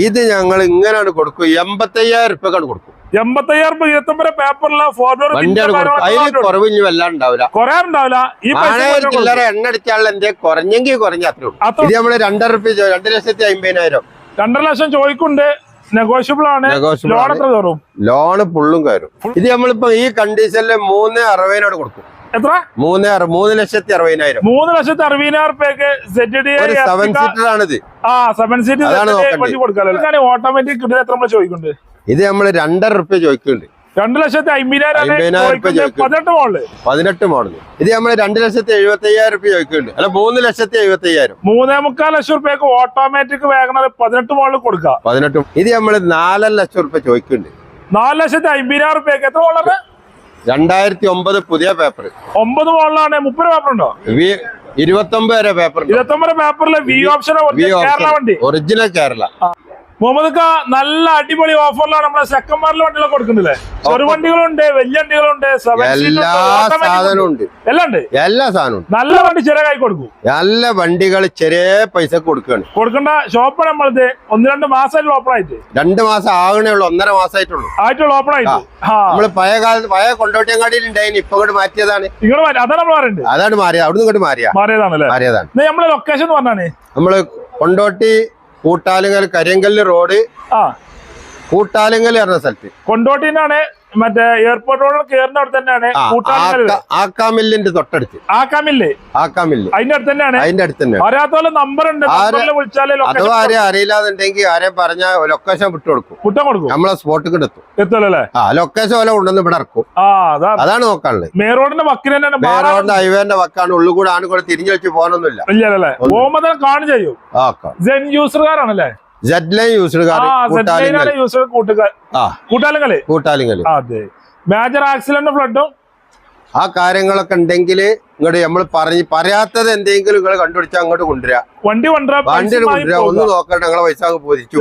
ഇത് ഞങ്ങൾ ഇങ്ങനെയാണ് കൊടുക്കും എൺപത്തയ്യായിരം റുപ്യക്കാണ് കൊടുക്കും എൺപത്തയ്യായിരം രൂപ ഇരുപത്തൊമ്പത് പേപ്പറിലെ അതിൽ കുറവ് ഇനി ഉണ്ടാവില്ല. ഈ. ചില്ലറ എണ്ണ അടിച്ചാലുള്ള എന്തേ കുറഞ്ഞെങ്കിൽ കുറഞ്ഞ അത്രേ ഉള്ളൂ. ഇത് നമ്മൾ രണ്ടര റുപ്യ രണ്ട് ലക്ഷത്തി അമ്പതിനായിരം രണ്ടര ലക്ഷം നെഗോഷ്യബിൾ ആണ്. ലോൺ. എത്ര കയറും? ലോണ് ഫുള്ളും കയറും. ഇത് നമ്മളിപ്പോ ഈ കണ്ടീഷനിൽ മൂന്ന് അറുപതിനോട് കൊടുക്കും. എത്ര? മൂന്ന് മൂന്ന് ലക്ഷത്തി അറുപതിനായിരം. മൂന്ന് ലക്ഷത്തി അറുപതിനായിരം റുപ്യക്ക് സെറ്റ് ഡി ഒരു സെവൻ സീറ്റർ ആണിത്. ആ സെവൻ സീറ്റർ. വണ്ടി കൊടുക്കാമല്ലോ ഓട്ടോമാറ്റിക് കിട്ടുന്ന എത്ര നമ്മൾ ചോദിക്കുന്നുണ്ട്? ഇത് നമ്മൾ രണ്ടര റുപ്യ ചോദിക്കുന്നുണ്ട്. രണ്ട് ലക്ഷത്തി അമ്പതിനായിരം. പതിനെട്ട് മോഡൽ. പതിനെട്ട് മോഡൽ ഇത് നമ്മൾ രണ്ട് ലക്ഷത്തി എഴുപത്തി അയ്യായിരം റുപ്യ ചോദിക്കുന്നുണ്ട്. അല്ല മൂന്ന് ലക്ഷത്തി എഴുപത്തി അയ്യായിരം മൂന്നേ മുക്കാൽ ലക്ഷം റുപ്യക്ക് ഓട്ടോമാറ്റിക് വേഗം പതിനെട്ട് മോഡൽ കൊടുക്കാം. പതിനെട്ട് ഇത് നമ്മൾ നാലര ലക്ഷം റുപ്യ ചോദിക്കുന്നുണ്ട്. നാല് ലക്ഷത്തി അമ്പതിനായിരം റുപ്യക്ക്. എത്ര മോളാണ് രണ്ടായിരത്തി ഒമ്പത് പുതിയ പേപ്പർ. ഒമ്പത് മോളിലാണ് മുപ്പത് പേപ്പർ ഉണ്ടോ ഇരുപത്തി ഒമ്പത് വരെ പേപ്പർ ഇരുപത്തി ഒമ്പത് പേപ്പറിലെ വി ഓപ്ഷൻ വി കേരള വണ്ടി. ഒറിജിനൽ കേരള. മുഹമ്മദ് നല്ല അടിപൊളി ഓഫറിലാണ് നമ്മളെ സെക്കൻഡ്മാരിൽ വണ്ടികളൊക്കെ കൊടുക്കുന്നില്ലേ? ചെറു വണ്ടികളുണ്ട് വലിയ വണ്ടികളുണ്ട് എല്ലാ സാധനവും ഉണ്ട്. എല്ലാം ഉണ്ട്? എല്ലാ സാധനവും. നല്ല വണ്ടി ചെറിയ കൈ കൊടുക്കും. നല്ല വണ്ടികൾ ചെറിയ പൈസ കൊടുക്കുകയാണ് കൊടുക്കേണ്ട ഷോപ്പ് നമ്മളത്. ഒന്ന് രണ്ട് മാസമായിട്ടുള്ള ഓപ്പൺ ആയിട്ട്. രണ്ട് മാസം ആകണേ ഉള്ളൂ ഒന്നര മാസമായിട്ടുള്ളൂ. ആയിട്ടുള്ള ഓപ്പൺ ആയിട്ട്. നമ്മൾ പഴയ കാലത്ത് പഴയ കൊണ്ടോട്ടിയങ്ങാടിയിൽ ഉണ്ടായിരുന്നു ഇപ്പൊ ഇങ്ങോട്ട് മാറ്റിയതാണ്. ഇങ്ങോട്ട് അതാണ് നമ്മൾ പറയുന്നത്. അതാണ് മാറിയത്. അവിടുന്ന് ഇങ്ങോട്ട് മാറിയ. മാറിയതാണ്. ഇത് നമ്മളെ ലൊക്കേഷൻ പറഞ്ഞാണ് നമ്മൾ കൊണ്ടോട്ടി കൂട്ടാലുങ്കൽ കരിയങ്കല്ല് റോഡ് ആ. കൂട്ടാലുങ്കൽ പറഞ്ഞ സ്ഥലത്ത്. കൊണ്ടോട്ടിന്നാണ് മറ്റേ എയർപോർട്ട് റോഡ് കയറുന്ന അവിടെ തന്നെയാണ് ആക്കാമില്ലിന്റെ തൊട്ടടുത്ത്. ആക്കാമില്ലേ ആക്കാമില്ല് അതിന്റെ അടുത്ത് തന്നെയാണ്. അതിന്റെ അടുത്ത് തന്നെ വരാത്തോലെ നമ്പർ ഉണ്ട്. വിളിച്ചാലേ അഥവാ ആരെയും അറിയില്ലാന്നുണ്ടെങ്കിൽ ആരെയും പറഞ്ഞ ലൊക്കേഷൻ വിട്ടു കൊടുക്കും. കുട്ടം കൊടുക്കും. നമ്മളെ സ്പോട്ടിൽ എത്തും എത്തുമല്ലേ അല്ലേ ആ ലൊക്കേഷൻ പോലെ ഉണ്ടെന്ന് ഇവിടെ ഇറക്കും. അതാണ് നോക്കാനുള്ളത്. മേറോഡിന്റെ റോഡിന്റെ വക്കിന് തന്നെയാണ്. വേറെ ഹൈവേന്റെ വക്കാണ്. ഉള്ളു കൂടെ ആണ് കൂടെ തിരിഞ്ഞു വെച്ച് പോകാനൊന്നുമില്ല. ഇല്ലല്ലേ പോകുമ്പോ തന്നെ കാണും ചെയ്യും. ആക്കാം ജെൻ യൂസർകാരാണല്ലേ കൂട്ടാലങ്ങൾ മേജർ ആക്സിഡന്റ് ഫ്ലഡും ആ. കാര്യങ്ങളൊക്കെ ഉണ്ടെങ്കിൽ ഇങ്ങോട്ട് നമ്മൾ പറഞ്ഞ് പറയാത്തത് എന്തെങ്കിലും നിങ്ങൾ കണ്ടുപിടിച്ചാൽ അങ്ങോട്ട് കൊണ്ടുവരാ. വണ്ടി വണ്ടി കൊണ്ടുവരാ. ഒന്ന് നോക്കട്ടെ ഞങ്ങളെ പൈസ അങ്ങ് പോതിച്ചു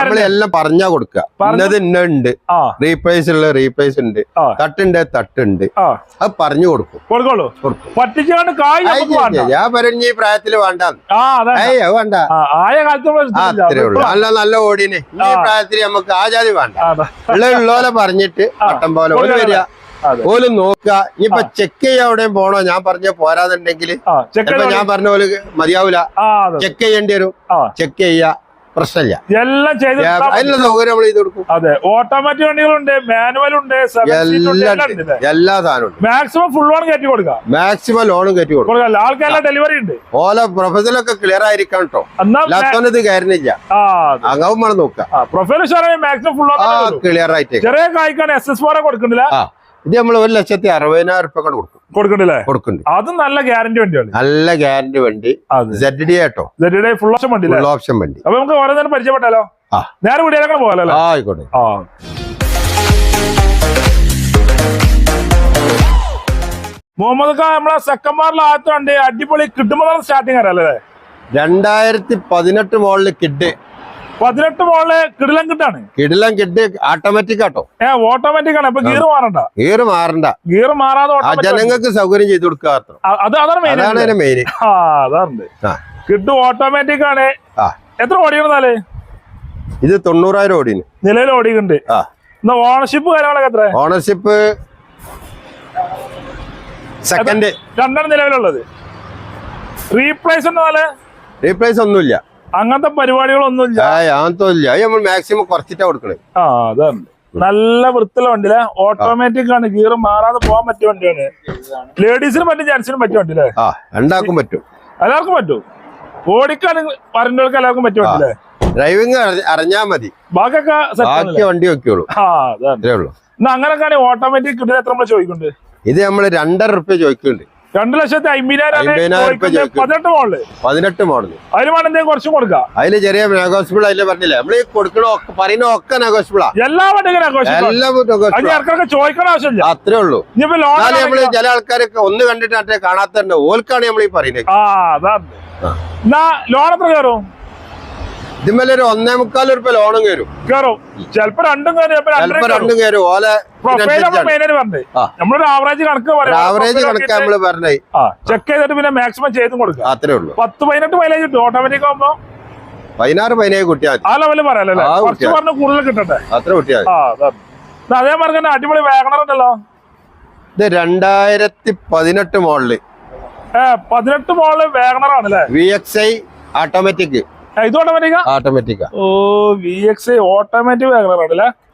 നമ്മളെല്ലാം പറഞ്ഞാ കൊടുക്കുക ഇന്നത് ഇന്നുണ്ട് റീപ്ലേസ് ഉള്ള റീപ്ലേസ് ഉണ്ട് തട്ടുണ്ട് തട്ടുണ്ട്. അത് പറഞ്ഞു കൊടുക്കും. ഞാൻ പറഞ്ഞ ഈ പ്രായത്തിൽ വേണ്ട. ഏയ് വേണ്ട. അത്രേ ഉള്ളൂ. നല്ല നല്ല ഓടിന്. ഈ പ്രായത്തിൽ നമുക്ക് ആ ജാതി വേണ്ട. ഉള്ള ഉള്ളോലെ പറഞ്ഞിട്ട് പട്ടം പോലെ. വരിക. ഓൽ നോക്കുക. ഇനിയിപ്പൊ ചെക്ക് ചെയ്യാൻ എവിടെയും പോണോ ഞാൻ പറഞ്ഞ പോരാന്നുണ്ടെങ്കിൽ ആ ഞാൻ പറഞ്ഞ പോലെ മതിയാവൂല. ചെക്ക് ചെയ്യേണ്ടി വരും. ചെക്ക് ചെയ്യാ പ്രശ്നമില്ല. എല്ലാം ചെയ്ത് അതിനുള്ള സൗകര്യം നമ്മൾ ചെയ്ത് കൊടുക്കും. അതെ. ഓട്ടോമാറ്റിക് വണ്ടികളുണ്ട് മാനുവൽ ഉണ്ട് എല്ലാം എല്ലാം എല്ലാ സാധനവും മാക്സിമം ഫുൾ വൺ കയറ്റി കൊടുക്കാം. മാക്സിമം ലോണും കയറ്റി കൊടുക്കും. ആൾക്കെല്ലാം ഡെലിവറി ഉണ്ട്. ഓല പ്രൊഫസറൊക്കെ ക്ലിയർ ആയിരിക്കണം കേട്ടോ ഇത് കയറുന്നില്ല. അങ്ങനെ നോക്കുക. പ്രൊഫൈൽ മാക്സിമം ഫുൾ ക്ലിയർ ആയിട്ട്. ചെറിയ കായ്ക്കാണ് എസ് എസ് ഫോറെ കൊടുക്കണ്ടില്ല ആ. ഇത് നമ്മൾ ഒരു ലക്ഷത്തി അറുപതിനായിരം റുപ്യ കൊണ്ട് കൊടുക്കും. കൊടുക്കണ്ടല്ലേ? കൊടുക്കുന്നുണ്ട് അത് നല്ല ഗ്യാരണ്ടി വണ്ടിയാണ്. നല്ല ഗ്യാരണ്ടി വണ്ടി. Z D auto. Full option വണ്ടി ഫുൾ ഓപ്ഷൻ വണ്ടി. അപ്പൊ നമുക്ക് ഓരോ നേരം പരിചയപ്പെട്ടാലോ. നേരെ വീടിയാലൊക്കെ പോകാലോ ആയിക്കോട്ടെ. ആ. മുഹമ്മദ് ഖാൻ നമ്മളെ സെക്കൻഡ്മാരിലെ ആകത്തുണ്ട് അടിപൊളി കിട്ടുമ്പോൾ സ്റ്റാർട്ടിങ് അറിയാലേ രണ്ടായിരത്തി പതിനെട്ട് മോളിൽ കിഡ്. പതിനെട്ട് മോളിൽ കിടിലം കിട്ടാണ്. കിടിലം കിട്ടി ഓട്ടോമാറ്റിക് ആട്ടോ. ഏ ഓട്ടോമാറ്റിക് ആണ്. അപ്പൊ ഗിയർ മാറണ്ട. ഗിയർ മാറണ്ട. ഗിയർ മാറാതെ ജനങ്ങൾക്ക് സൗകര്യം ചെയ്തു കൊടുക്കുക അത് അതാണ് മെയിൻ അതാണ് കിട്ടും ഓട്ടോമാറ്റിക് ആണ്. എത്ര ഓടിയിരുന്നാൽ ഇത് തൊണ്ണൂറായിരം ഓടിന്. നിലവിൽ ഓടിക്കുന്നുണ്ട് എന്നാ ഓണർഷിപ്പ് കാര്യങ്ങളൊക്കെ എത്ര? ഓണർഷിപ്പ് സെക്കൻഡ് രണ്ടാണ് നിലവിലുള്ളത്. റീപ്ലേസ് ഉണ്ടെന്നാൽ റീപ്ലേസ് ഒന്നുമില്ല. അങ്ങനത്തെ പരിപാടികളൊന്നുമില്ല. അങ്ങനത്തെ ഇല്ല നമ്മൾ മാക്സിമം കുറച്ചിട്ടാ കൊടുക്കണേ. ആ അതാണ് നല്ല വൃത്തിയുള്ള വണ്ടിയിലെ. ഓട്ടോമാറ്റിക് ആണ്. ഗിയർ മാറാതെ പോകാൻ പറ്റിയ വണ്ടിയാണ്. ലേഡീസിനും പറ്റും ജെൻസിനും പറ്റിയ വണ്ടിയല്ലേ? രണ്ടാക്കും പറ്റും. എല്ലാവർക്കും പറ്റും. ഓടിക്കാൻ പറഞ്ഞവർക്ക് എല്ലാവർക്കും പറ്റിയ വണ്ടിയല്ലേ? ഡ്രൈവിംഗ് അറിഞ്ഞാ മതി. ബാക്കിയൊക്കെ ബാക്കി വണ്ടി വെക്കുള്ളൂ. എന്നാ അങ്ങനെയൊക്കെ ഓട്ടോമാറ്റിക് കിട്ടുന്നത് എത്ര നമ്മൾ ചോദിക്കുന്നുണ്ട്? ഇത് നമ്മൾ രണ്ടര റുപ്യ ചോദിക്കുന്നുണ്ട്. രണ്ടു ലക്ഷത്തി അമ്പതിനായിരം. പതിനെട്ട് മോഡൽ പതിനെട്ട് മോഡൽ അതിന് വേണം എന്തെങ്കിലും കുറച്ചും കൊടുക്കാം. അതിൽ ചെറിയ നെഗോസിബിൾ അതിൽ പറഞ്ഞില്ലേ? നമ്മൾ ഈ കൊടുക്കണ പറയുന്ന ഒക്കെ നെഗോസിബിളാ എല്ലാ ഇടക്കൊക്കെ ചോദിക്കണ ആവശ്യമില്ല. അത്രേ ഉള്ളൂ. നമ്മൾ ചില ആൾക്കാരൊക്കെ ഒന്ന് കണ്ടിട്ട് കാണാത്തണ്ട് ഓൽക്കാണ് നമ്മൾ ഈ പറയുന്നത്. ആ അതാണ്. എന്നാ ലോൺ എത്ര കയറും? ഇതിന്മേലെ ഒരു ഒന്നേ മുക്കാൽ ഉറുപ്പ ലോണും കയറും കയറും ചിലപ്പോ രണ്ടും ചിലപ്പോ രണ്ടും കയറും ഓലെ. നമ്മളൊരു ആവറേജ് കണക്ക് പറയാം. ആവറേജ് കണക്ക് നമ്മൾ പറഞ്ഞേ. ചെക്ക് ചെയ്തിട്ട് പിന്നെ മാക്സിമം ചെയ്തും കൊടുക്കുക. അത്രേ ഉള്ളൂ. പത്ത് പതിനെട്ട് മൈലേജ് കിട്ടും ഓട്ടോമാറ്റിക് ആകുമ്പോ പതിനാറ് പതിനേഴ് കുട്ടിയാൽ ആ ലെവലിൽ പറയാലല്ലേ പറഞ്ഞു കുട്ടിയാ. കൂടുതൽ കിട്ടട്ടെ? അത്ര കുട്ടിയാൽ അതേ. പറഞ്ഞ തന്നെ അടിപൊളി വേഗണർ ഉണ്ടല്ലോ. ഇത് രണ്ടായിരത്തി പതിനെട്ട് മോഡൽ. പതിനെട്ട് മോളിൽ വേഗണറാണ് ആണല്ലേ? വി എക്സ് ഐ ഓട്ടോമാറ്റിക് ഇത് ഓട്ടോമാറ്റിക്ക ഓട്ടോമാറ്റിക്കാ ഓ വി എക്സ് ഓട്ടോമാറ്റിക്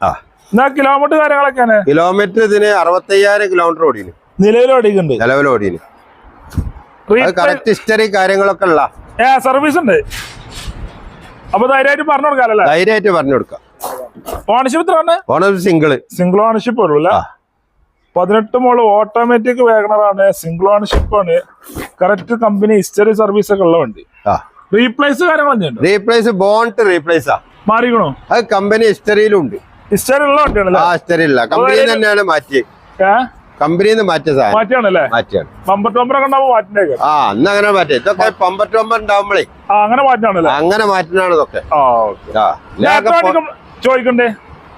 ആ. എന്നാ കിലോമീറ്റർ കാര്യങ്ങളൊക്കെയാണ് കിലോമീറ്റർ ഇതിന് അറുപത്തയ്യായിരം കിലോമീറ്റർ ഓടിന് നിലവിൽ ഓടിക്കുന്നുണ്ട് നിലവിൽ ഓടിന് കറക്റ്റ് ഹിസ്റ്ററി കാര്യങ്ങളൊക്കെ ഉള്ള. ഏ സർവീസ് ഉണ്ട്. അപ്പൊ ധൈര്യമായിട്ട് പറഞ്ഞു കൊടുക്കാല്ലേ ധൈര്യമായിട്ട് പറഞ്ഞു കൊടുക്കാം. ഓണർഷിപ്പ് സിംഗിൾ സിംഗിൾ ഓണർഷിപ്പ് ഉള്ളൂ അല്ലേ? ആ. പതിനെട്ട് മോൾ ഓട്ടോമാറ്റിക് സിംഗിൾ ഓണർഷിപ്പ് ആണ്. കറക്റ്റ് കമ്പനി ഹിസ്റ്ററി സർവീസ് ഒക്കെ ഉള്ള വണ്ടി. റീപ്ലേസ് കാര്യങ്ങളൊന്നും റീപ്ലേസ് ബോണ്ട് റീപ്ലേസാ മാറിക്കണോ? അത് കമ്പനി ഹിസ്റ്ററിയിലുണ്ട് ഹിസ്റ്ററി ഉള്ള ആ കമ്പനി തന്നെയാണ് മാറ്റി ഏ? കമ്പനിയിൽ നിന്ന് മാറ്റിയ സാധനം. മാറ്റിയാണല്ലേ? മാറ്റിയാണ്. ബമ്പർ ടോമ്പർ ഒക്കെ ഉണ്ടാവുമ്പോ ആ അന്ന് അങ്ങനെ മാറ്റി. ഇതൊക്കെ പമ്പറ്റൊമ്പ ഉണ്ടാവുമ്പോഴേ അങ്ങനെ മാറ്റാണല്ലോ? അങ്ങനെ മാറ്റുന്നതാണ് ഇതൊക്കെ. ചോദിക്കണ്ടേ?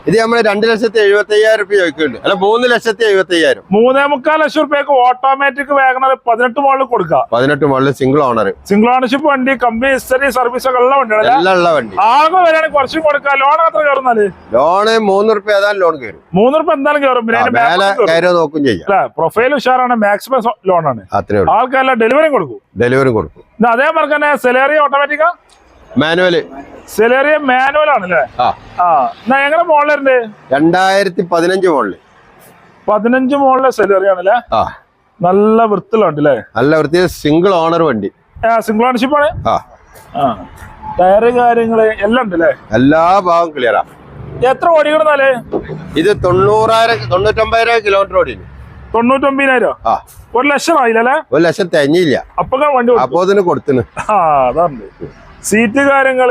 ഇത് നമ്മൾ രണ്ട് ലക്ഷത്തി എഴുപത്തി അയ്യായിരം റുപ്യ ചോദിക്കുന്നുണ്ട്. അല്ല മൂന്ന് ലക്ഷത്തി എഴുപത്തി അയ്യായിരം മൂന്നേ മുക്കാൽ ലക്ഷം റുപ്യക്ക് ഓട്ടോമാറ്റിക് വേഗം പതിനെട്ട് മോളിൽ കൊടുക്കാം. പതിനെട്ട് മോളിൽ സിംഗിൾ ഓണർ സിംഗിൾ ഓണർഷിപ്പ് വണ്ടി കമ്പനി ഹിസ്റ്ററി സർവീസ് ഒക്കെ ഉള്ള വണ്ടിയാണല്ലേ എല്ലാം ഉള്ള വണ്ടി. ആകെ വരെയാണെങ്കിൽ കുറച്ചും കൊടുക്കാം. ലോൺ എത്ര കയറുന്നാൽ? ലോണ് മൂന്ന് റുപ്യ ഏതായാലും ലോൺ കയറും. മൂന്ന് റുപ്യ എന്തായാലും കയറും. കയറും. നോക്കും ചെയ്യാം. പ്രൊഫൈൽ ഉഷാറാണ്. മാക്സിമം ലോൺ ആണ്. അത്രേ ഉള്ളൂ. ഡെലിവറി കൊടുക്കും. ഡെലിവറി കൊടുക്കും. അതേപോലെ തന്നെ സെലറി ഓട്ടോമാറ്റിക്കാ മാനുവൽ സെലേറിയ മാനുവൽ ആണല്ലേ ആ. ആ. എന്നാ എങ്ങനെ മോളിൽ രണ്ടായിരത്തി പതിനഞ്ച് മോഡൽ. പതിനഞ്ച് മോളിലെ സെലേറിയ ആണല്ലേ ആ. നല്ല വൃത്തിലുണ്ട് അല്ലേ? നല്ല വൃത്തി സിംഗിൾ ഓണർ വണ്ടി. സിംഗിൾ ഓണർഷിപ്പ് ആണ്? ആ. ആ. ടയറ് കാര്യങ്ങൾ എല്ലാം ഉണ്ട് അല്ലേ? എല്ലാ ഭാഗവും ക്ലിയറാ എത്ര ഓടിക്കണമെന്നാൽ ഇത് തൊണ്ണൂറായിരം തൊണ്ണൂറ്റൊമ്പതിനായിരം കിലോമീറ്റർ ഓടി തൊണ്ണൂറ്റൊമ്പതിനായിരം? ആ. ഒരു ലക്ഷം ആയില്ലേ ഒരു ലക്ഷം തികഞ്ഞില്ല. അപ്പൊ വണ്ടി അപ്പോ കൊടുത്തിന് ആ അതാണ്. സീറ്റ് കാര്യങ്ങൾ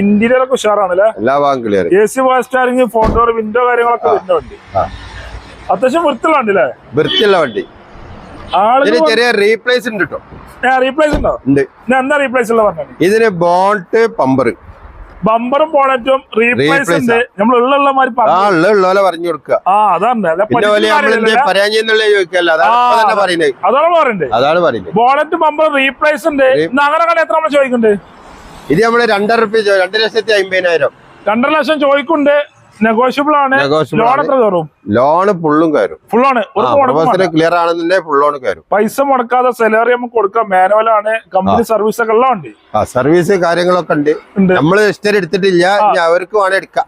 ഇന്റീരിയർ ഒക്കെ ഉഷാറാണല്ലേ? എല്ലാ ഭാഗം clear A C phone photo window കാര്യങ്ങളൊക്കെ വരുന്ന വണ്ടി അത്യാവശ്യം വൃത്തിയുള്ള വണ്ടി. അല്ലേ വൃത്തിയുള്ള വണ്ടി ചെറിയ റീപ്ലേസ് ഉണ്ട് കേട്ടോ റീപ്ലേസ് ഉണ്ടോ? എന്താ റീപ്ലേസ് ഉള്ള പറഞ്ഞത് ഇതിന് ബോൾട്ട് പമ്പർ ബമ്പറും ബോണറ്റും റീപ്ലേസ് ഉണ്ട്. നമ്മൾ ഉള്ള മാതിരി പറഞ്ഞു. കൊടുക്കുക ആ അതാണ്. അതാണ് പറയുന്നത്. ബോണറ്റ് ബമ്പർ റീപ്ലേസ് ഉണ്ട്. അങ്ങനെ എത്ര നമ്മൾ ചോദിക്കുന്നുണ്ട്? ഇത് നമ്മൾ രണ്ടര റുപ്യ രണ്ട് ലക്ഷത്തി അമ്പതിനായിരം. രണ്ടര ലക്ഷം ചോദിക്കുണ്ട് നെഗോഷ്യബിൾ ആണ്. ലോൺ എത്ര കയറും? ലോണ് ഫുള്ളും കയറും. ഫുള്ളാണ്. ക്ലിയർ ആണെന്നുണ്ടെങ്കിൽ ഫുള്ളോൺ ലോൺ കയറും. പൈസ മുടക്കാതെ സാലറി നമുക്ക് കൊടുക്കാം. മാനുവൽ ആണ്. കമ്പനി സർവീസ് ഒക്കെ ഉള്ള വണ്ടി. ആ സർവീസ് കാര്യങ്ങളൊക്കെ ഉണ്ട്. ഉണ്ട്. നമ്മൾ ഹിസ്റ്ററി എടുത്തിട്ടില്ല. അവർക്ക് വേണേ എടുക്കാം.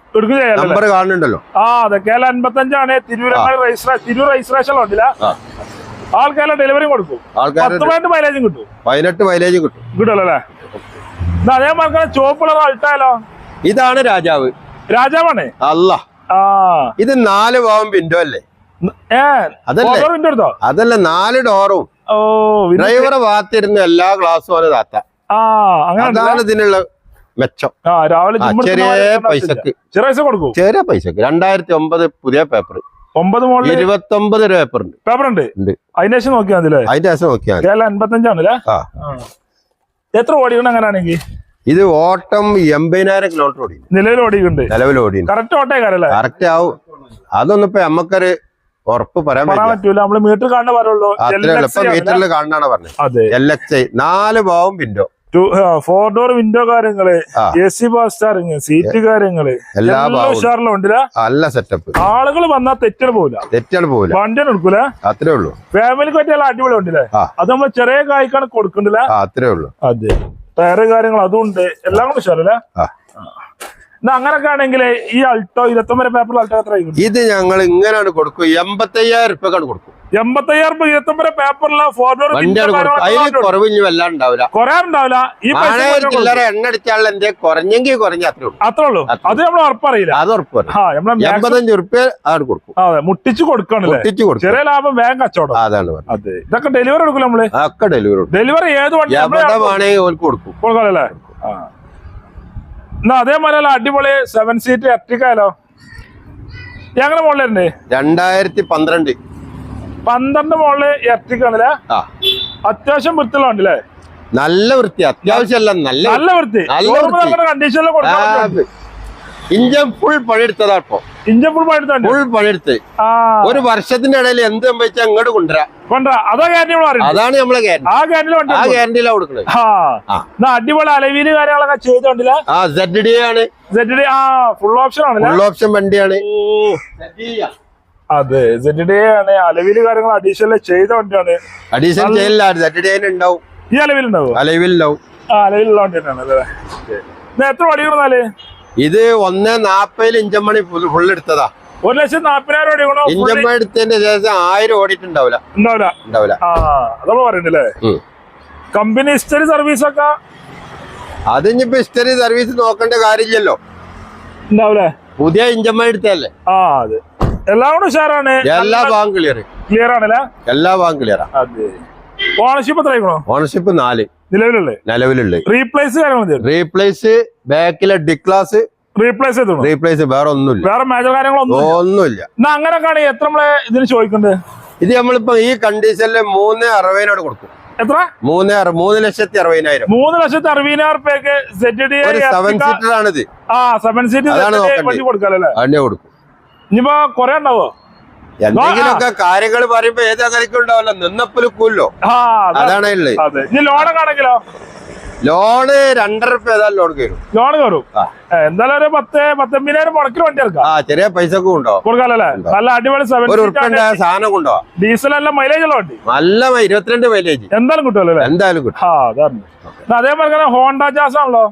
നമ്പർ കാണുന്നുണ്ടല്ലോ. ആ അതെ. കേരള അൻപത്തഞ്ചാണ്. തിരുവനന്തപുരം രജിസ്ട്രേഷൻ തിരൂർ രജിസ്ട്രേഷൻ ഉണ്ടല്ല ആൾക്കാരെ ഡെലിവറി കൊടുക്കും. പത്ത് മൈലേജും കിട്ടും. പതിനെട്ട് മൈലേജും കിട്ടും. കിട്ടുമല്ലോ അല്ലേ? ചോപ്പ് കളർ അൾട്ടായാലോ? ഇതാണ് രാജാവ്. രാജാവാണ്? അല്ല ആ. ഇത് നാല് ഭാവം വിൻഡോ അല്ലേ? അതല്ലേ? അതല്ല നാല് ഡോറും ഡ്രൈവറെ ഭാഗത്തിരുന്ന എല്ലാ ഗ്ലാസും ആണ് താത്ത? അതാണ് ഇതിനുള്ള മെച്ചം. ചെറിയ പൈസക്ക്. ചെറിയ പൈസ കൊടുക്കും? ചെറിയ പൈസക്ക്. രണ്ടായിരത്തി ഒമ്പത് പുതിയ പേപ്പർ ഒമ്പത് മോഡൽ ഇരുപത്തി ഒമ്പത് പേപ്പർ ഉണ്ട്. പേപ്പർ ഉണ്ട്? അതിന്റെ ശേഷം നോക്കിയാൽ അതിന്റെ ശേഷം നോക്കിയാൽ അൻപത്തഞ്ചാണല്ലേ? എത്ര ഓടിക്കണം അങ്ങനെയാണെങ്കിൽ? ഇത് ഓട്ടം എൺപതിനായിരം കിലോമീറ്റർ ഓടി നിലവിൽ ഓടിയിട്ടുണ്ട്. നിലവിൽ ഓടി കറക്റ്റ് ഓട്ടേക്കാരല്ലേ കറക്റ്റ് ആവും. അതൊന്നും ഇപ്പൊ നമ്മക്കൊരു ഉറപ്പ് പറയാൻ പറ്റൂല. നമ്മൾ മീറ്റർ കാണുന്ന പറയുള്ളൂ. മീറ്ററിൽ കാണാനാണ് പറഞ്ഞത്. എൽ എക്സ് നാല് ഭാവം വിൻഡോ ഫോർ ഡോർ വിൻഡോ കാര്യങ്ങൾ. എ സി ബാസ് സ്റ്റാറിങ് സീറ്റ് കാര്യങ്ങൾ എല്ലാം ഭാവവും ഉഷാറിലും ഉണ്ടല്ല? നല്ല സെറ്റപ്പ് ആളുകൾ വന്നാൽ തെറ്റൽ പോവില്ല തെറ്റൽ പോവില്ല വണ്ടി എടുക്കൂല. അത്രേ ഉള്ളൂ. ഫാമിലിക്ക് പറ്റിയ അടിപൊളി ഉണ്ടല്ലേ. അത് നമ്മൾ ചെറിയ കായ്ക്കാണ് കൊടുക്കണ്ടില്ല? അത്രേ ഉള്ളൂ. അതെ. ടയറ് കാര്യങ്ങൾ അതും ഉണ്ട്. എല്ലാം കൂടെ ഉഷാറല്ലേ? എന്നാ അങ്ങനൊക്കെ ആണെങ്കിൽ ഈ അൾട്ടോ ഇരുപത്തൊമ്പത് പേപ്പർ അൾട്ടോ എത്ര ഇത് ഞങ്ങൾ ഇങ്ങനെയാണ് കൊടുക്കും. എൺപത്തയ്യായിരം റുപ്യക്കാണ് കൊടുക്കും. എൺപത്തയ്യായിരം ഇരുപത്തൊമ്പത് പേപ്പറിലെ ഈ എണ്ണ അടിച്ചാൽ എന്റെ കുറഞ്ഞെങ്കിൽ കുറഞ്ഞ അത്രേ ഉള്ളൂ. അത് നമ്മൾ ഉറപ്പറിയില്ല. അത് എൺപത്തഞ്ച് റുപ്യ കൊടുക്കും. അതെ മുട്ടിച്ച് കൊടുക്കണല്ലേ? മുട്ടിച്ച് കൊടുക്കും. ചെറിയ ലാഭം വേഗം കച്ചവടം. അതാണ് അതെ. ഇതൊക്കെ ഡെലിവറി എടുക്കൂല നമ്മൾ? ഒക്കെ ഡെലിവറി ഡെലിവറി ഏത് വണ്ടി വേണമെങ്കിൽ കൊടുക്കും. കൊടുക്കാമല്ലേ എന്നാ അതേമാതിരി അടിപൊളി സെവൻ സീറ്റ് എർട്ടിക്കായാലോ ഞങ്ങളുടെ മുകളിലുണ്ട് രണ്ടായിരത്തി പന്ത്രണ്ട്. പന്ത്രണ്ട് മോളിൽ ഇറച്ചിക്കാണല്ലേ അത്യാവശ്യം വൃത്തിയുള്ള ഉണ്ടല്ലേ നല്ല വൃത്തി അത്യാവശ്യമല്ല നല്ല നല്ല വൃത്തി. നല്ല. കണ്ടീഷനിൽ ഇഞ്ചൻ ഫുൾ പണിയെടുത്തതാ ഇപ്പൊ. ഇഞ്ചൻ ഫുൾ പണിയെടുത്തോണ്ട് ഫുൾ പണിയെടുത്ത്. ഒരു വർഷത്തിന്റെ ഇടയിൽ എന്ത് സംഭവിച്ചാൽ അങ്ങോട്ട് കൊണ്ടുവരാം. അതാണ് നമ്മളെ ആ കൊടുക്കുന്നത് ആ. എന്നാ അടിപൊളി അലവീൽ കാര്യങ്ങളൊക്കെ ചെയ്തോണ്ടില്ല? ആ സെഡ് ഡി ആണ്. സെഡ് ആ ഫുൾ ഓപ്ഷൻ ആണ് ഫുൾ ഓപ്ഷൻ വണ്ടിയാണ്. അതെ സെഡ് ഡി ആണ്. അലവിൽ കാര്യങ്ങൾ അഡീഷണൽ ചെയ്ത വണ്ടിയാണ്. അഡീഷണൽ ചെയ്യില്ല സെഡ് ഡി ഉണ്ടാവും. ഈ അലവിലുണ്ടാവോ? അലവിലുണ്ടാവും. ആ അലവിലുള്ള വണ്ടി തന്നെയാണ് അതെ ഇത് എത്ര ഇത് ഒന്ന് നാപ്പതിൽ ഇഞ്ചമണി ഫുൾ എടുത്തതാ. ഒരു ലക്ഷം നാപ്പതിനായിരം ഓടിക്കണോ ഇഞ്ചൻ മണി എടുത്തതിന്റെ ശേഷം ആയിരം ഓടിയിട്ടുണ്ടാവില്ല. ഉണ്ടാവില്ല. ഉണ്ടാവില്ല. ആ പറയുന്നില്ലേ കമ്പനി ഹിസ്റ്ററി സർവീസ് ഒക്കെ അതിനിപ്പോ ഹിസ്റ്ററി സർവീസ് നോക്കേണ്ട കാര്യമില്ലല്ലോ. ഉണ്ടാവില്ലേ പുതിയ ഇഞ്ചമ്മ എടുത്തല്ലേ ആ അതെ. എല്ലാം ഉഷാറാണ്. എല്ലാ ഭാഗം ക്ലിയർ ക്ലിയർ ആണല്ലേ? എല്ലാ ഭാഗം ക്ലിയറാ അതെ. ഓണർഷിപ്പ് എത്ര ആയിക്കണോ? ഓണർഷിപ്പ് നാല്. നിലവിലുള്ളേ നിലവിലുള്ളത്. റീപ്ലേസ് റീപ്ലേസ് ബാക്കിലെ ഡിക്ലാസ് റീപ്ലേസ് റീപ്ലേസ് വേറെ ഒന്നുമില്ല. വേറെ മേജർ കാര്യങ്ങളൊന്നും ഒന്നുമില്ല. എന്നാ അങ്ങനെ കാണി എത്ര നമ്മളെ ഇതിന് ചോദിക്കുന്നത് ഇത് നമ്മളിപ്പോ ഈ കണ്ടീഷനിൽ മൂന്ന് അറുപതിനോട് കൊടുക്കും. എത്ര? മൂന്ന് മൂന്ന് ലക്ഷത്തി അറുപതിനായിരം. മൂന്ന് ലക്ഷത്തി അറുപതിനായിരം രൂപയ്ക്ക് സെവൻ സീറ്റർ ആണിത്. ആ സെവൻ സീറ്റ് അതാണ് നോക്കണ്ടേ. വണ്ടി കൊടുക്കാല്ലേ? കൊടുക്കും. ഇനിയിപ്പോ കൊറേ ഉണ്ടാവോ? എന്തെങ്കിലുമൊക്കെ കാര്യങ്ങൾ പറയുമ്പോ ഏത് അങ്ങനെയൊക്കെ ഉണ്ടാവല്ലോ. നിന്നപ്പലുക്കൂല്ലോ ആ അതാ- അതാണ് ഉള്ളത്. ഇനി ലോണൊക്കെ ആണെങ്കിലോ ലോണ് രണ്ടര റുപ്യ ഏതായാലും ലോൺ കയറും. ലോൺ കയറും? എന്തായാലും ഒരു പത്ത് പത്തൊമ്പതിനായിരം മുടക്കിൽ വണ്ടി ഇറക്കാം ആ ചെറിയ പൈസക്ക് ഉണ്ടോ? കൊടുക്കാല്ലേ. നല്ല അടിപൊളി സെവൻ ഒരു ഉറുപ്പുണ്ടായ സാധനം ഉണ്ടോ ഡീസൽ നല്ല മൈലേജ് ഉള്ള വണ്ടി. നല്ല ഇരുപത്തിരണ്ട് മൈലേജ് എന്തായാലും കിട്ടുമല്ലോ എന്തായാലും കിട്ടും. അതേപോലെ ഹോണ്ട ജാസ് ആണല്ലോ.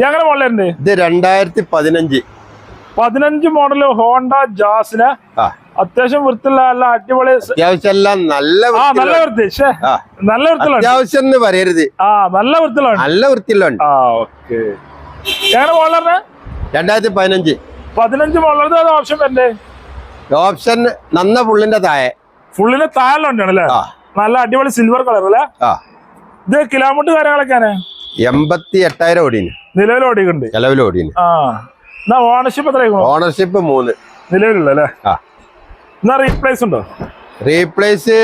എങ്ങനെ മോഡലുണ്ട് ഇത് രണ്ടായിരത്തി പതിനഞ്ച്. പതിനഞ്ച് മോഡൽ ഹോണ്ട ജാസിന്. അത്യാവശ്യം വൃത്തിയുള്ള നല്ല അടിപൊളി അത്യാവശ്യം എല്ലാം നല്ല ആ നല്ല വൃത്തി നല്ല വൃത്തിയുള്ള വണ്ടി. അത്യാവശ്യം എന്ന് പറയരുത്. ആ നല്ല വൃത്തിയുള്ള നല്ല വൃത്തിയുള്ള ആ ഓക്കെ. എങ്ങനെ മോഡലറിന് രണ്ടായിരത്തി പതിനഞ്ച്. പതിനഞ്ച് അത് ഓപ്ഷൻ വരണ്ടേ? ഓപ്ഷൻ നന്ന പുള്ളിന്റെ താഴെ. ഫുള്ളിന്റെ താഴെ വണ്ടിയാണ് നല്ല അടിപൊളി സിൽവർ കളർ അല്ലേ? ഇത് കിലോമീറ്റർ കാര്യങ്ങളൊക്കെയാണ് എൺപത്തി എട്ടായിരം ഓടീന്. നിലവിൽ ഓടീന്. ആ. എന്നാ ഓണർഷിപ്പ് എത്ര ഓണർഷിപ്പ് മൂന്ന്. നിലവിലുള്ള അല്ലേ എന്നാ റീപ്ലേസ് ഉണ്ടോ? റീപ്ലേസ്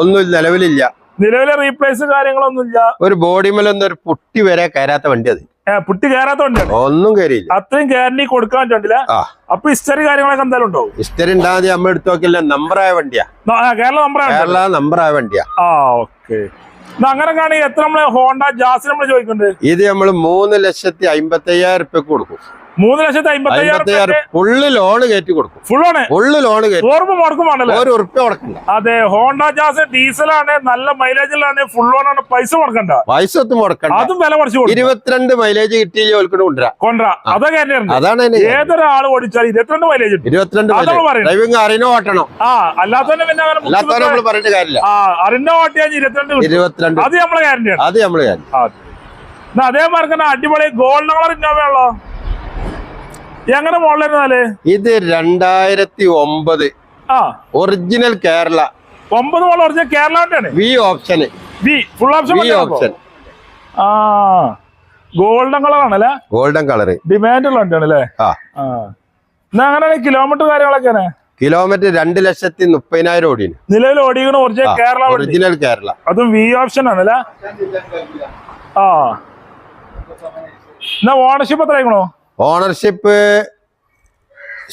ഒന്നും നിലവിലില്ല. നിലവിലെ റീപ്ലേസ് കാര്യങ്ങളൊന്നുമില്ല. ഒരു ബോഡി മേലൊന്നും ഒരു പുട്ടി വരെ കയറാത്ത വണ്ടി അത്. പുട്ടി കയറാത്ത വണ്ടിയാണ്. ഒന്നും കയറിയില്ല. അത്രയും ഗ്യാരണ്ടി കൊടുക്കാൻ പറ്റില്ല അപ്പൊ ഹിസ്റ്ററി കാര്യങ്ങളൊക്കെ എന്തായാലും ഉണ്ടാവും ഹിസ്റ്ററി ഉണ്ടാകാതെ നമ്മൾ എടുത്തു നോക്കില്ല നമ്പറായ വണ്ടിയാ. കേരള നമ്പർ കേരള നമ്പറായ വണ്ടിയാ. ആ ഓക്കെ അങ്ങനെ കാണി എത്ര നമ്മൾ ഹോണ്ട ജാസ് നമ്മൾ ചോദിക്കുന്നുണ്ട്? ഇത് നമ്മൾ മൂന്ന് ലക്ഷത്തി അമ്പത്തി അയ്യായിരം റുപ്യക്ക് കൊടുക്കും. മൂന്ന് ലക്ഷത്തി അമ്പത്തി അയ്യായിരം ഫുള്ള് ലോൺ കയറ്റി കൊടുക്കും. ഫുൾ ആണ് ഫുള്ള് ലോൺ ഓർമ്മ മുടക്കുമാണല്ലോ ഒരു ഉറുപ്പ്യ അതെ ഹോണ്ട ജാസ് ഡീസലാണ് നല്ല മൈലേജിലാണ് ഫുൾ ലോൺ ആണ് പൈസ മുടക്കണ്ട. പൈസ ഒന്നും മുടക്കണ്ട. അതും വില കുറച്ച് ഇരുപത്തിരണ്ട് മൈലേജ് കിട്ടിയില്ല കൊണ്ടുവരാ? കൊണ്ടുവരാം. കൊണ്ട അതൊക്കെ അതാണ്. ഏതൊരാൾ ഓടിച്ചാൽ ഇരുപത്തിരണ്ട് മൈലേജ് കിട്ടും. ഇരുപത്തിരണ്ട് ഡ്രൈവിംഗ് അറിനോ ഓട്ടണം? ആ അല്ലാത്തന്നെ പിന്നെ അല്ലാത്തവരെ നമ്മൾ പറഞ്ഞിട്ട് കാര്യമില്ല. ആ അറിഞ്ഞ ഓട്ടിയാൽ ഇരുപത്തിരണ്ട് കിട്ടും. ഇരുപത്തിരണ്ട് അത് നമ്മളെ ഗ്യാരണ്ടിയാണ് അത് നമ്മളെ ഗ്യാരണ്ടി അതേമാതിരി തന്നെ അടിപൊളി ഗോൾഡ് കളർ ഇന്നോവയുള്ളോ എങ്ങനെ മോളിലിരുന്നാൽ ഇത് രണ്ടായിരത്തി ഒമ്പത് ആ. ഒറിജിനൽ കേരള ഒമ്പത് മോൾ ഒറിജിനൽ കേരള വി ഓപ്ഷന് V full option V option ആ. ഗോൾഡൻ കളർ ആണല്ലേ? ഗോൾഡൻ കളർ ഡിമാൻഡ് ഉള്ള വണ്ടിയാണ് അല്ലേ? ആ. എന്നാ അങ്ങനെ കിലോമീറ്റർ കാര്യങ്ങളൊക്കെ കിലോമീറ്റർ രണ്ട് ലക്ഷത്തി മുപ്പതിനായിരം ഓടിന് നിലവിൽ ഓടിക്കണ ഒറിജിനൽ കേരള ഒറിജിനൽ കേരള അതും വി ഓപ്ഷൻ ആണല്ലേ ആ. എന്നാ ഓണർഷിപ്പ് എത്ര ആയിക്കണോ ഓണർഷിപ്പ്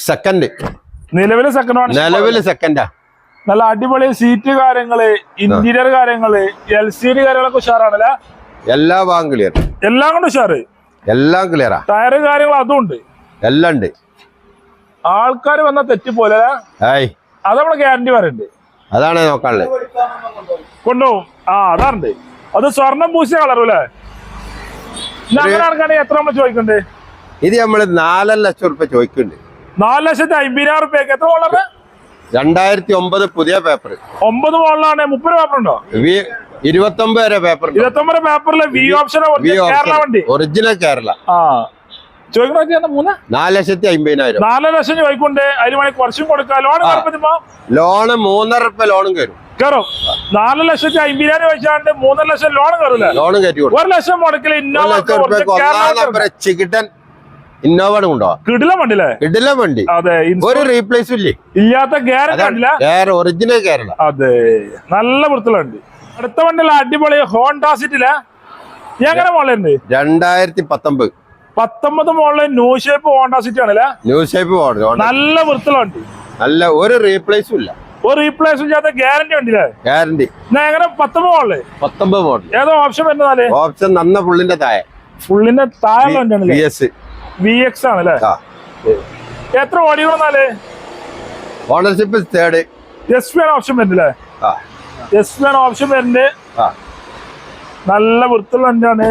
സെക്കൻഡ് നിലവിൽ സെക്കൻഡ് നിലവിൽ സെക്കൻഡാ നല്ല അടിപൊളി സീറ്റ് കാര്യങ്ങൾ ഇന്റീരിയർ കാര്യങ്ങൾ എൽ സി ഡി കാര്യങ്ങളൊക്കെ ഉഷാറാണല്ലേ? എല്ലാ ഭാഗം ക്ലിയർ എല്ലാം കൊണ്ട് ഉഷാറ്? എല്ലാം ക്ലിയറാ ടയറ് കാര്യങ്ങൾ അതും ഉണ്ട്? എല്ലാം ഉണ്ട്. ആൾക്കാർ വന്ന തെറ്റിപ്പോലെ പോലെ അത് നമ്മളെ ഗ്യാരണ്ടി പറയുന്നുണ്ട് അതാണ് നോക്കാനുള്ളത് കൊണ്ടുപോകും. ആ അതാറുണ്ട് അത് സ്വർണം പൂശിയ കളറും അല്ലേ? അങ്ങനെ ആൾക്കാണെങ്കിൽ എത്ര നമ്മൾ ചോദിക്കണ്ടേ? ഇത് നമ്മൾ നാലര ലക്ഷം റുപ്യ ചോദിക്കുന്നുണ്ട്. നാല് ലക്ഷത്തി അമ്പതിനായിരം റുപ്യക്ക് എത്ര മോളാണ് രണ്ടായിരത്തി ഒമ്പത് പുതിയ പേപ്പർ ഒമ്പത് മോളിലാണ് മുപ്പത് പേപ്പർ ഉണ്ടോ? ഇരുപത്തൊമ്പത് വരെ പേപ്പർ ഇരുപത്തൊമ്പത് പേപ്പറിൽ വി ഓപ്ഷൻ കേരള വണ്ടി. ഒറിജിനൽ കേരള ആ. നാല് ലക്ഷത്തി അമ്പതിനായിരം നാല് ലക്ഷം ചോദിക്കൊണ്ട് അതിന് കുറച്ചും കൊടുക്കാം ലോൺ ലോണ് മൂന്നര റുപ്യ ലോണും കയറും. കയറും. നാല് ലക്ഷത്തി അമ്പതിനായിരം വെച്ചാണ്ട് മൂന്നര ലക്ഷം ലോൺ കയറില്ല? ലോണും കയറ്റി ഒരു ലക്ഷം മുടക്കിൽ ഇന്നോവ ചികിട്ടൻ ഇന്നോവ കൊണ്ടുപോവാ കിടില വണ്ടില്ലേ ഇടില വണ്ടി. അതെ ഒരു റീപ്ലേസ് ഇല്ലേ? ഇല്ലാത്ത ഗ്യാരണ്ടി വണ്ടില്ല കേര ഒറിജിനൽ കേരള. അതെ നല്ല വൃത്തിയുള്ള വണ്ടി. അടുത്ത വണ്ടിയിലെ അടിപൊളി ഹോണ്ട സിറ്റിലെ എങ്ങനെ മോളുണ്ട് രണ്ടായിരത്തി പത്തൊമ്പത് പത്തൊമ്പത് മോളിൽ ന്യൂ ഷേപ്പ് ഹോണ്ട സിറ്റി ആണല്ലേ? ന്യൂ ഷേപ്പ് നല്ല വൃത്തിയുള്ള വണ്ടി. നല്ല ഒരു റീപ്ലേസും ഇല്ല. ഒരു റീപ്ലേസ് ചെയ്യാത്ത ഗ്യാരണ്ടി ഉണ്ടല്ലേ ഗ്യാരണ്ടി എങ്ങനെ പത്തൊമ്പത് മോളിൽ പത്തൊമ്പത് മോഡൽ ഏതോ ഓപ്ഷൻ വരുന്നതാൽ ഓപ്ഷൻ നന്ന പുള്ളിന്റെ താഴെ. ഫുള്ളിന്റെ താഴെ എസ് വി എക്സ് ആണ് അല്ലേ? എത്ര ഓടിക്കണമെന്നാൽ ഓണർഷിപ്പ് തേർഡ് എസ് പി ആണ് ഓപ്ഷൻ വരുന്നില്ലേ എസ് പി ആണ് ഓപ്ഷൻ വരുന്നത്. നല്ല വൃത്തിയുള്ള വണ്ടിയാണ്.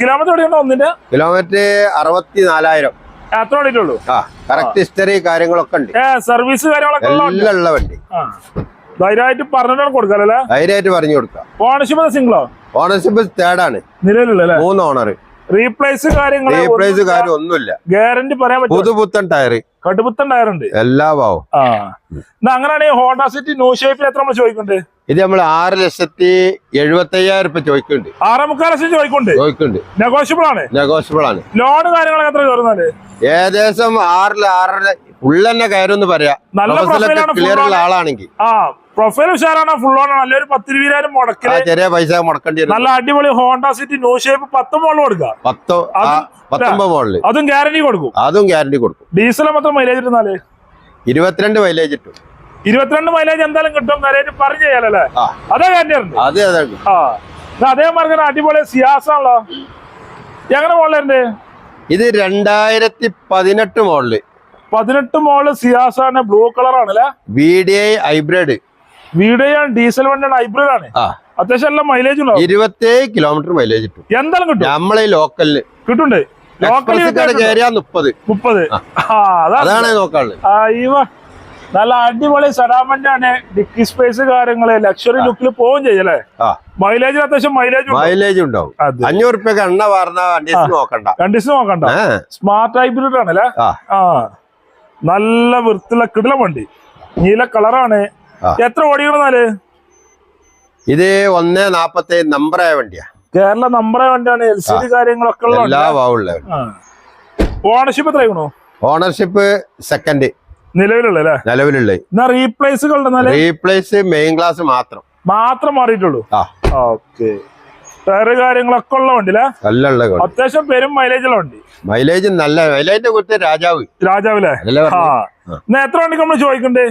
കിലോമീറ്റർ ഓടിക്കണോ ഒന്നിന്റെ? കിലോമീറ്റർ അറുപത്തി നാലായിരം എത്ര ഓടിയിട്ടുള്ളൂ കറക്റ്റ് ഹിസ്റ്ററി കാര്യങ്ങളൊക്കെ ഉണ്ട്. സർവീസ് കാര്യങ്ങളൊക്കെ ഉള്ള വണ്ടി. ധൈര്യമായിട്ട് പറഞ്ഞിട്ടാണ് കൊടുക്കാല്ലേ ധൈര്യമായിട്ട് പറഞ്ഞു കൊടുക്കാം. ഓണർഷിപ്പ് സിംഗിളോ ഓണർഷിപ്പ് തേർഡാണ് നിലവിലുള്ള മൂന്ന് ഓണർ റീപ്ലേസ് കാര്യങ്ങൾ റീപ്ലേസ് കാര്യം ഒന്നുമില്ല. ഗ്യാരണ്ടി പറയാൻ പറ്റും പുതുപുത്തൻ ടയർ കടുപ്പത്തൻ ടയറുണ്ട് എല്ലാ ഭാവം ആ. എന്നാ അങ്ങനെയാണെങ്കിൽ ഹോണ്ട സിറ്റി ന്യൂ ഷേപ്പിൽ എത്ര നമ്മൾ ചോദിക്കുന്നുണ്ട്? ഇത് നമ്മൾ ആറ് ലക്ഷത്തി എഴുപത്തി അയ്യായിരം രൂപ ചോദിക്കുന്നുണ്ട്. ആറേ മുക്കാൽ ലക്ഷം ചോദിക്കുന്നുണ്ട്. ചോദിക്കുന്നുണ്ട്. നെഗോഷ്യബിൾ ആണ്. നെഗോഷ്യബിൾ ആണ്. ലോൺ കാര്യങ്ങളൊക്കെ എത്ര കയറുന്നാൽ ഏകദേശം ആറിൽ ആറര ഉള്ളന്നെ കയറുമെന്ന് പറയാം. നല്ല ക്ലിയർ ഉള്ള. ആളാണെങ്കിൽ. ആ പ്രൊഫൈൽ ഉഷാറാണ്? ഫുൾ ഓൺ നല്ലൊരു പത്തിരുപതിനായിരം ആ മുടക്കില്ല ചെറിയ പൈസ മുടക്കേണ്ടി നല്ല അടിപൊളി ഹോണ്ട സിറ്റി ന്യൂ ഷേപ്പ് പത്ത് മോളിൽ കൊടുക്കുക. പത്തോ അതും- പത്തൊമ്പത് മോളിൽ അതും ഗ്യാരണ്ടി കൊടുക്കും. അതും ഗ്യാരണ്ടി കൊടുക്കും. ഡീസൽ മാത്രം മൈലേജ് ഇരുന്നാൽ ഇരുപത്തിരണ്ട് മൈലേജ് ഇട്ടു. ഇരുപത്തിരണ്ട് മൈലേജ് എന്തായാലും കിട്ടും. കാര്യമായിട്ട് പറഞ്ഞു ചെയ്യാലല്ലേ? അതേ കാര്യം അത് അതെ ആ. അടിപൊളി സിയാസാണല്ലോ എങ്ങനെ മോളിലുണ്ട് ഇത് രണ്ടായിരത്തി പതിനെട്ട് മോളിൽ പതിനെട്ട് മോൾ സിയാസാണ് ബ്ലൂ കളർ ആണല്ലേ? V D I hybrid video diesel വണ്ടിയാണ് ഹൈബ്രിഡ് ആണ്. അത്യാവശ്യം എല്ലാം മൈലേജ് ഉണ്ടാവും. ഇരുപത്തേഴ് കിലോമീറ്റർ മൈലേജ് ഇട്ടു എന്തായാലും കിട്ടും? നമ്മളെ ലോക്കലിൽ കിട്ടുണ്ട്? മുപ്പത്. മുപ്പത്. അതാണ്. നോക്കാനുള്ളത്. നല്ല അടിപൊളി സഡാമന്റ് ആണ്. ഡിക്കി സ്പേസ് കാര്യങ്ങൾ ലക്ഷറി ലുക്കിൽ പോവും ചെയ്യല്ലേ ആ. മൈലേജിന് അത്യാവശ്യം മൈലേജ് മൈലേജ് ഉണ്ടാവും. അഞ്ഞൂറ് എണ്ണ വാർന്ന നോക്കണ്ട. കണ്ടീഷൻ നോക്കണ്ട. സ്മാർട്ട് ഹൈബ്രിഡ് ആണല്ലേ ആ. നല്ല വൃത്തിയുള്ള കിടിലം വണ്ടി. നീല കളറാണ്. എത്ര ഓടിക്കണമെന്നാൽ ഇത് ഒന്ന് നാപ്പത്തി നമ്പറായ വണ്ടിയാ. കേരള നമ്പറായ വണ്ടിയാണ്. എൽ സി ഡി കാര്യങ്ങളൊക്കെ എല്ലാ വണ്ടിയാ. ഭാവുള്ള ഓണർഷിപ്പ് എത്രയാണോ ഓണർഷിപ്പ് സെക്കൻഡ് നിലവിലുള്ള നിലവിലുള്ള. റീപ്ലേസുകൾ റീപ്ലേസ് മെയിൻ ക്ലാസ് മാത്രം. മാത്രം മാറിയിട്ടുള്ളൂ? ഓക്കെ ടയറ് കാര്യങ്ങളൊക്കെ ഉള്ള വണ്ടി. അത്യാവശ്യം പേരും മൈലേജുള്ള വണ്ടി. മൈലേജ് നല്ല മൈലേജിന്റെ കുറിച്ച് രാജാവ്. രാജാവില്ലേ? എത്ര വണ്ടിക്ക് നമ്മൾ ചോദിക്കണ്ടേ?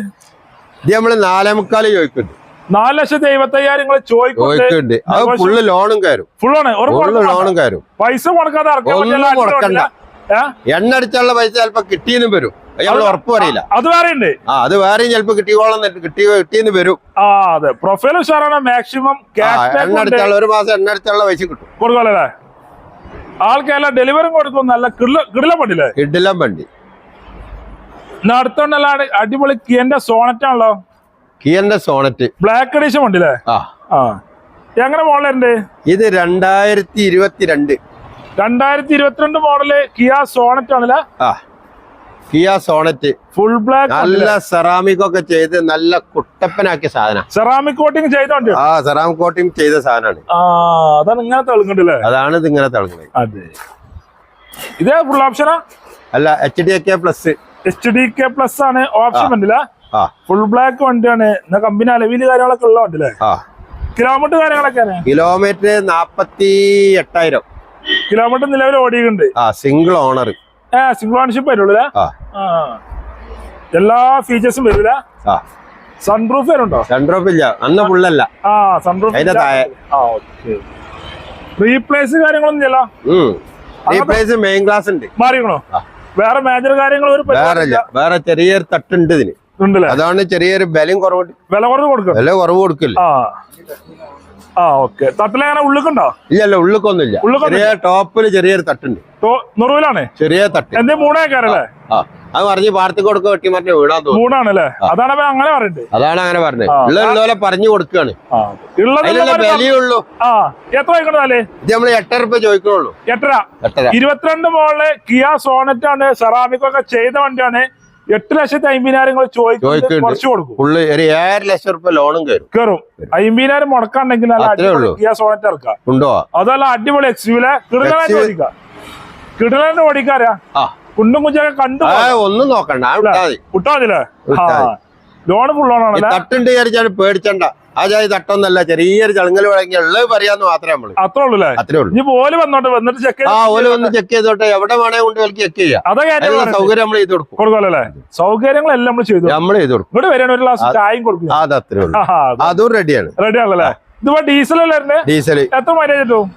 ഇത് നമ്മൾ നാലേ മുക്കാൽ ചോദിക്കുന്നുണ്ട്. നാല് ലക്ഷത്തി എഴുപത്തയ്യായിരം നിങ്ങൾ ചോദിക്കുന്നുണ്ട്. അത് ഫുള്ള് ലോണും കയറും. ഫുള്ളാണ് ലോണും കയറും. പൈസ കൊടുക്കാതെ. എണ്ണ അടിച്ചുള്ള പൈസ ചിലപ്പോ കിട്ടിയെന്നും വരും. അത് നമ്മൾ ഉറപ്പ് പറയില്ല. അത് വേറെ ഉണ്ട് ആ അത് വേറെയും ചിലപ്പോ കിട്ടിക്കോളം കിട്ടി കിട്ടിയെന്ന് വരും. ആ അതെ. പ്രൊഫൈൽ ഉഷാറാണ്. മാക്സിമം എണ്ണ അടിച്ചുള്ള ഒരു മാസം എണ്ണ അടിച്ചുള്ള പൈസ കിട്ടും. കൊടുക്കാല്ലേ ആൾക്കെല്ലാം ഡെലിവറി കൊടുക്കും നല്ല കിടിലം കിടില കിടിലം വണ്ടി. ഇന്ന് അടിപൊളി കിയന്റെ സോണറ്റ് ആണല്ലോ. കിയന്റെ സോണറ്റ് ബ്ലാക്ക് എഡീഷൻ ഉണ്ടല്ലേ? ആ. ആ. എങ്ങനെ മോഡലുണ്ട് ഇത് രണ്ടായിരത്തി ഇരുപത്തിരണ്ട് രണ്ടായിരത്തി ഇരുപത്തിരണ്ട് മോഡൽ കിയ സോണറ്റ് ആണല്ലേ? ആ. കിയ സോണറ്റ് ഫുൾ ബ്ലാക്ക് നല്ല സെറാമിക് ഒക്കെ ചെയ്ത് നല്ല കുട്ടപ്പനാക്കിയ സാധനം. സെറാമിക് കോട്ടിംഗ് ചെയ്തോണ്ട്? ആ സെറാമിക് കോട്ടിംഗ് ചെയ്ത സാധനമാണ് അതാണ് ഇങ്ങനെ തെളിഞ്ഞിട്ടില്ലേ അതാണ് ഇത് ഇങ്ങനെ തിളങ്ങുന്നത് അതെ. ഇതേ ഫുൾ ഓപ്ഷനാ അല്ല എച്ച് ഡി ഒക്കെ plus H D K plus ആണ് ഓപ്ഷൻ ഉണ്ടല്ല ഫുൾ ബ്ലാക്ക് വണ്ടിയാണ്. എന്നാ കമ്പനി അലവിൽ കാര്യങ്ങളൊക്കെ ഉള്ള വണ്ടില്ലേ? കിലോമീറ്റർ കാര്യങ്ങളൊക്കെയാണ് കിലോമീറ്റർ നാപ്പത്തി എട്ടായിരം കിലോമീറ്റർ നിലവിൽ ഓടിയിട്ടുണ്ട്. സിംഗിൾ ഓണർ ഏ സിംഗിൾ ഓണർഷിപ്പ് വരുള്ളൂ എല്ലാ ഫീച്ചേഴ്സും വരില്ല സൺപ്രൂഫ് വരുന്നുണ്ടോ? സൺപ്രൂഫ് ഇല്ല. അന്ന് ഫുള്ളല്ല ആ അതിന്റെ താഴെ. റീപ്ലേസ് കാര്യങ്ങളൊന്നും ഇല്ല റീപ്ലേസ് മെയിൻ ക്ലാസ് ഉണ്ട്. മാറിയോ. വേറെ മേജർ കാര്യങ്ങൾ ഒരു വേറെ വേറെ ചെറിയൊരു തട്ടുണ്ട് ഇതിന്. അതാണ് ചെറിയൊരു ബലം കുറവ്. വില കുറവ് കൊടുക്കും. വില കുറവ് കൊടുക്കില്ല. ആ. ഓക്കെ. തട്ടിലെങ്ങനെ ഉള്ളിക്കുണ്ടോ? ഇല്ലല്ല ഉള്ളിക്കൊന്നുമില്ല. ഉള്ളിക്കൊന്നുമില്ല. ചെറിയ ടോപ്പിൽ ചെറിയൊരു തട്ടുണ്ട്. നുറുവിലാണ്? ചെറിയ തട്ട്. എന്തേ മൂന്നേക്കാരല്ലേ ആ. അത് പറഞ്ഞ് പാർത്തി കൊടുക്കുക വെട്ടി മറ്റേ വീടാൻ തോന്നുന്നു അതാണ് അങ്ങനെ പറഞ്ഞത് അതാണ് അങ്ങനെ പറഞ്ഞത്. ഉള്ളതുപോലെ പറഞ്ഞു കൊടുക്കുകയാണ് അതിനുള്ള വിലയുള്ളൂ എത്ര ഇത് നമ്മൾ എട്ടര രൂപ ചോദിക്കുള്ളൂ എട്ടര. എട്ടര. ഇരുപത്തിരണ്ട് മോളിൽ കിയ സോണറ്റ് ആണ് സെറാമിക് ഒക്കെ ചെയ്ത വണ്ടിയാണ്. എട്ട് ലക്ഷത്തി അമ്പതിനായിരം നിങ്ങൾ കൊടുക്കും. ഒരു ഏഴര ലക്ഷം റുപ്യ ലോണും കയറും കയറും അമ്പതിനായിരം മുടക്കാണ്ടെങ്കിൽ നല്ല അടിപൊളി. കിയ സോണറ്റ് ഇറക്കാം ഉണ്ടോ? അതല്ല അടിപൊളി എക്സ്യൂലെ കിടലായിട്ട് XUV. ഓടിക്കാം കിടലായിട്ട് ഓടിക്കാരാ? കുണ്ടും കുഞ്ചൊക്കെ കണ്ടു ഒന്നും നോക്കണ്ട ലോണ് ലോണാണല്ലേ തട്ടുണ്ട് വിചാരിച്ചാണ് പേടിച്ചണ്ട. ജാതി തട്ടൊന്നല്ല ചെറിയൊരു ചളുങ്ങൽ വഴങ്ങി ഉള്ളത് പറയാന്ന് മാത്രമേ നമ്മൾ. അത്രേ ഉള്ളൂ അത്രേ ഉള്ളൂ. ഇനി വന്നോട്ടെ വന്നിട്ട് ചെക്ക് ആ ഓൽ വന്ന് ചെക്ക് ചെയ്തോട്ടെ. എവിടെ വേണേ കൊണ്ട് കളിക്ക് ചെക്ക് ചെയ്യാം. അതൊക്കെ സൗകര്യം നമ്മൾ ചെയ്ത് കൊടുക്കും. കൊടുക്കുമല്ലോ അല്ലേ സൗകര്യങ്ങളെല്ലാം നമ്മൾ ചെയ്തു നമ്മൾ ചെയ്ത് കൊടുക്കും. ഇവിടെ വരാൻ ഒരു ഗ്ലാസ് ചായയും കൊടുക്കും. ഉള്ളൂ. അതും റെഡിയാണ് റെഡിയാണല്ലേ ഇതിപ്പോ ഡീസൽ അല്ലേ ഡീസൽ എത്ര മൈലേജ് കിട്ടും?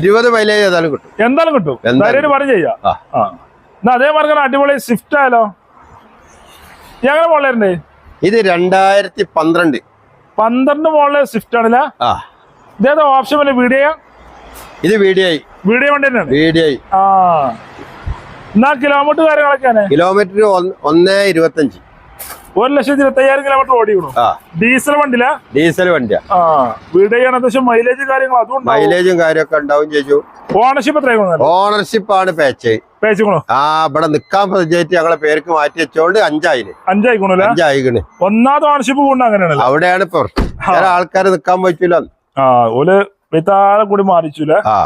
ഇരുപത് മൈലേജ് ഏതായാലും കിട്ടും. എന്തായാലും കിട്ടും. എന്തായാലും പറഞ്ഞു ചെയ്യാം. എന്നാ അതേ മാർഗം അടിപൊളി സ്വിഫ്റ്റ് ആയാലോ? ഞങ്ങളെ മോളിലുണ്ട് ഇത് രണ്ടായിരത്തി പന്ത്രണ്ട്. പന്ത്രണ്ട് മോളിൽ സ്വിഫ്റ്റ് ആണല്ലേ? ഇതേതാ ഓപ്ഷൻ വല്ല വീഡിയോ ഇത് വീഡിയോ വീഡിയോ വണ്ടി തന്നെയാണ്? വീഡിയോ ആ. എന്നാ കിലോമീറ്റർ കാര്യങ്ങളൊക്കെയാണ് കിലോമീറ്റർ ഒന്നേ ഇരുപത്തഞ്ച്. ഒരു ലക്ഷത്തി ഇരുപത്തയ്യായിരം കിലോമീറ്റർ ഓടിക്കണു. ഡീസൽ വണ്ടിയാ ഡീസൽ വണ്ടിയാ. ആ. വീഡിയോ അത്യാവശ്യം മൈലേജ് കാര്യങ്ങൾ അതും മൈലേജും കാര്യമൊക്കെ ഉണ്ടാവും ചേച്ചു. ഓണർഷിപ്പ് എത്രയാണ് ഓണർഷിപ്പ് ആണ് പേച്ച് പേച്ചിക്കണോ ആ ഇവിടെ നിക്കാൻ പഞ്ചായത്ത് ഞങ്ങളെ പേർക്ക് മാറ്റി വെച്ചോണ്ട് അഞ്ചായിന്. അഞ്ചായിക്കണല്ലേ അഞ്ചായിക്കണ്. ഒന്നാമത് ഓണർഷിപ്പ് കൊണ്ട് അങ്ങനെയാണ് അവിടെയാണ് ഇപ്പൊ. ചില ആൾക്കാർ നിക്കാൻ പറ്റൂല. ആ ഓൽ വിത്താലെ കൂടി മാറിച്ചില്ലേ ആ.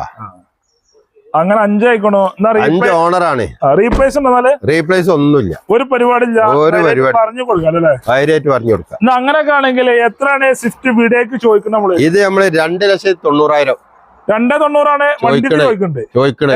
അങ്ങനെ അഞ്ചായിക്കണോ അഞ്ച് ഓണറാണ് റീപ്ലേസ് ഉണ്ടെന്നാൽ റീപ്ലേസ് ഒന്നുമില്ല. ഒരു പരിപാടി. പറഞ്ഞു കൊടുക്കാം അല്ലേ? പറഞ്ഞു കൊടുക്കാം. അങ്ങനെയൊക്കെ ആണെങ്കിൽ എത്രയാണ് സ്വിഫ്റ്റ് വീഡിയോക്ക് ചോദിക്കുന്നത് നമ്മൾ? ഇത് നമ്മൾ രണ്ട് ലക്ഷത്തി തൊണ്ണൂറായിരം. രണ്ടേ തൊണ്ണൂറാണ്.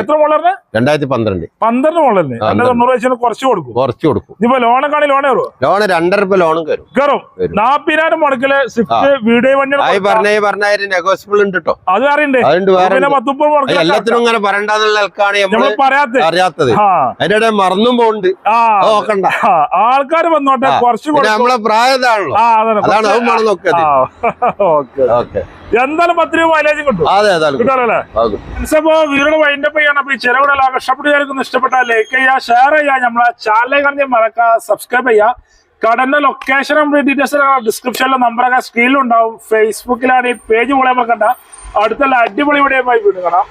എത്ര മോളറിന്? രണ്ടായിരത്തി പന്ത്രണ്ട് പന്ത്രണ്ട് മോളറിന് രണ്ടേ തൊണ്ണൂറ് വെച്ചാൽ കുറച്ച് കൊടുക്കും. കുറച്ച് കൊടുക്കും. ഇപ്പൊ ലോണൊക്കെ ആണെങ്കിൽ ലോൺ കയറുമോ ലോണ് രണ്ടര രൂപ ലോണും കയറും കയറും. നാപ്പതിനായിരം മുടക്കിൽ സ്വിഫ്റ്റ് വീഡിയോ വണ്ടി. പറഞ്ഞ പറഞ്ഞായിരം നെഗോസിബിൾ ഉണ്ട് കേട്ടോ അത് അറിയണ്ടേ അതുകൊണ്ട് വേറെ പിന്നെ പത്ത് മുപ്പത് മുടക്കിൽ എല്ലാത്തിനും ഇങ്ങനെ പറയണ്ടെന്നുള്ള ആൾക്കാണ് നമ്മൾ നമ്മൾ അറിയാത്തത്. അതിന്റെ ഇടയിൽ മറന്നും പോണ്ട് നോക്കണ്ട. ആൾക്കാർ വന്നോട്ടെ കുറച്ച് നമ്മളെ പ്രായതാണല്ലോ. അതാണ്. അതും നോക്കിയത് ഓക്കെ. ഓക്കെ. എന്തായാലും പത്ത് രൂപ മൈലേജും കിട്ടും. അതെ ഏതായാലും കിട്ടാറല്ലേ? ആ, കിട്ടും. അപ്പോ വീടിന് വൈൻഡപ്പ് ചെയ്യണം. അപ്പൊ ഈ ചെലവിടെ കഷ്ടപ്പെട്ട് ചേർക്കുന്ന ഇഷ്ടപ്പെട്ടാൽ ലൈക്ക് ചെയ്യുക ഷെയർ ചെയ്യുക. നമ്മളെ ചാനലിൽ കണ്ടി മറക്കുക സബ്സ്ക്രൈബ് ചെയ്യുക. കടന്റെ ലൊക്കേഷനും ഡീറ്റെയിൽസ് ഡിസ്ക്രിപ്ഷനിലെ നമ്പറൊക്കെ സ്ക്രീനിലുണ്ടാവും ഫേസ്ബുക്കിലാണ് ഈ പേജ് പോലെ കണ്ട അടുത്തുള്ള അടിപൊളി വീഡിയോ വീട് കാണാം.